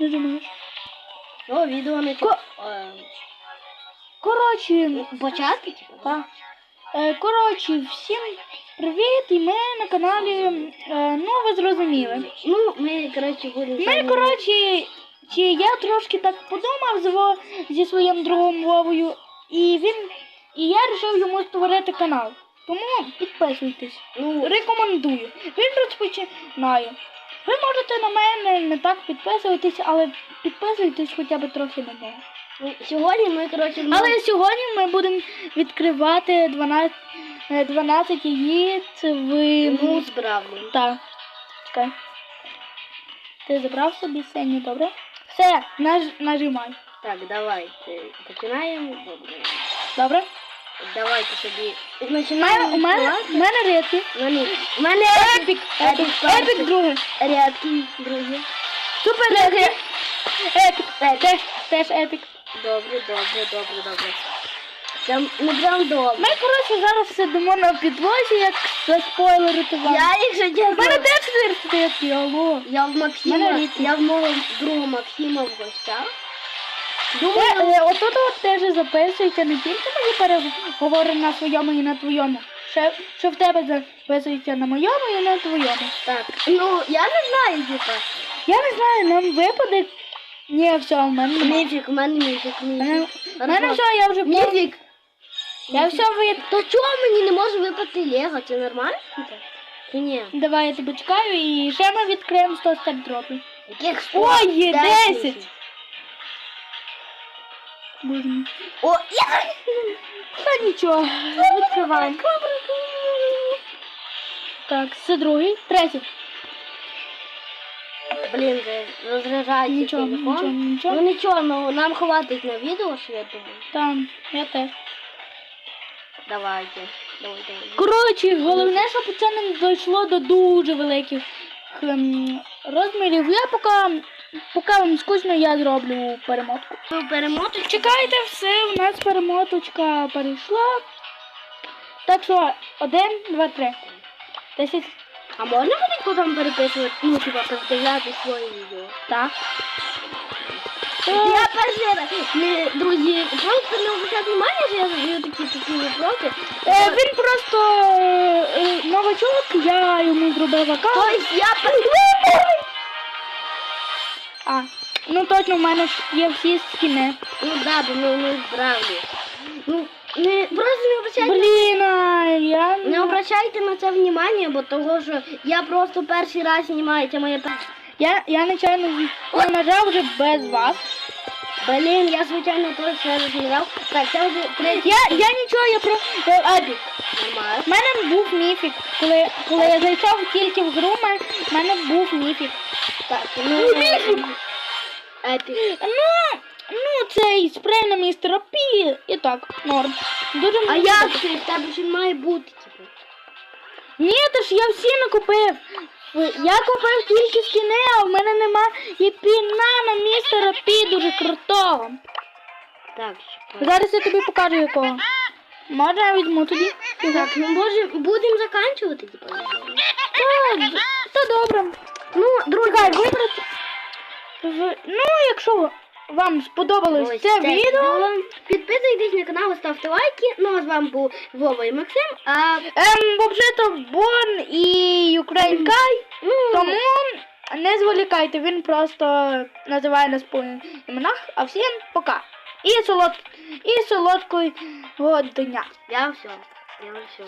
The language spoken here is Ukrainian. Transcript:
Нажимаєш. О, відео не Ко- Е, Коротше, Почати? типу? так. Е, коротше, всім привіт, і ми на каналі, е, ну ви зрозуміли. Ну, ми, коротше, будемо... Ми, коротше, чи я трошки так подумав зі своїм другом Вовою, і він, і я вирішив йому створити канал. Тому підписуйтесь. Ну, Рекомендую. Він розпочинає. Ви можете на мене не так підписуватись, але підписуйтесь хоча б трохи на нього. ну, сьогодні ми, коротше... ну, Але сьогодні ми будемо відкривати 12, е, 12 яєць в... Ну, справді. Так. Чекай. Ти забрав собі синю, добре? Все, наж... нажимай. Так, давайте починаємо. Добре. Добре? Давайте собі починаємо. у мене, у мене рідкі. У мене, у мене Епік, Епік епік, перший. рядки, друзі. Супер епік. Епік, теж, теж епік. Добре, добре, добре, добре. Прям, ну прям добре. Ми, коротше, зараз сидимо на підлозі, як заспойлерити вам. Я, якщо У мене теж рідкі, алло. я в Максима, я в мого друга Максима в гостях. Е, Думаю, е, Отут от теж записується не тільки мої переговори на своєму і на твоєму. Ще, що в тебе записується на моєму і на твоєму. так, ну, я не знаю, типа. Я не знаю, нам випаде. Ні, все, в мене немає. Міфік, у мене міфік, В мене, міфік. в мене все, я вже пов- Міфік. Я все вид. То чого мені не може випати Лего? Це нормально? Чи ні? Давай я тебе чекаю і ще ми відкриємо 100 степ-дропів. Яких сто? Ой, є Десять. 10. Боже. О, я... Та нічого, відкриваємо. Так, це другий, третій. Блін, же, розряджається Нічого, телефон. нічого, нічого. Ну нічого, ну нам хватить на відео, що я думаю. Там, я теж. Давайте. Давай, давай. Коротше, головне, щоб це не дійшло до дуже великих ем, розмірів. Я поки, поки вам скучно, я зроблю перемотку. Перемоточку. Чекайте, все, у нас перемоточка перейшла. Так що, один, два, три. Десять. А можна буде потім переписувати, ну, типа, передивляти свої відео? Так. Я перший раз, друзі, просто не обращайте внимання, що я задаю такі такі вопроси. Е, він просто е, е, новачок, я йому зробив аккаунт. Тобто я перший точно, в мене є всі скіни. Ну да, бо ми не справді. Ну, не, просто не обращайте, Блін, а, я не обращайте на це внимання, бо того, що я просто перший раз знімаю, це моє перше. Я, я нечайно з- нажав вже без вас. Блін, я звичайно теж ще раз. Так, це вже третій. Я, я нічого, я про е. У мене був міфік. Коли, коли я зайшов тільки в гру, в мене був міфік. Так, ну, міфік. Епік. Ну, ну цей спрей на містера Пі. І так, норм. Дуже А мені як подобається. В тебе ж він має бути, типу. Ні, то ж я всі не купив. Я купив тільки скіни, а в мене нема і піна на містера Пі дуже крутого. Так, чекай. Зараз я тобі покажу якого. Може я візьму тоді? Так, ну може будемо заканчувати, типу. Так, та добре. Ну, друзі, Чекай, вибрати. Ну, якщо вам сподобалось ось це відео, Підписуйтесь на канал, ставте лайки. Ну, а з вами був Вова і Максим. А ем, взагалі-то Борн і Ukraine Кай, ну, тому не зволікайте, він просто називає нас по іменах, а всім пока. І солод... і солодкого дня. я все. Я все.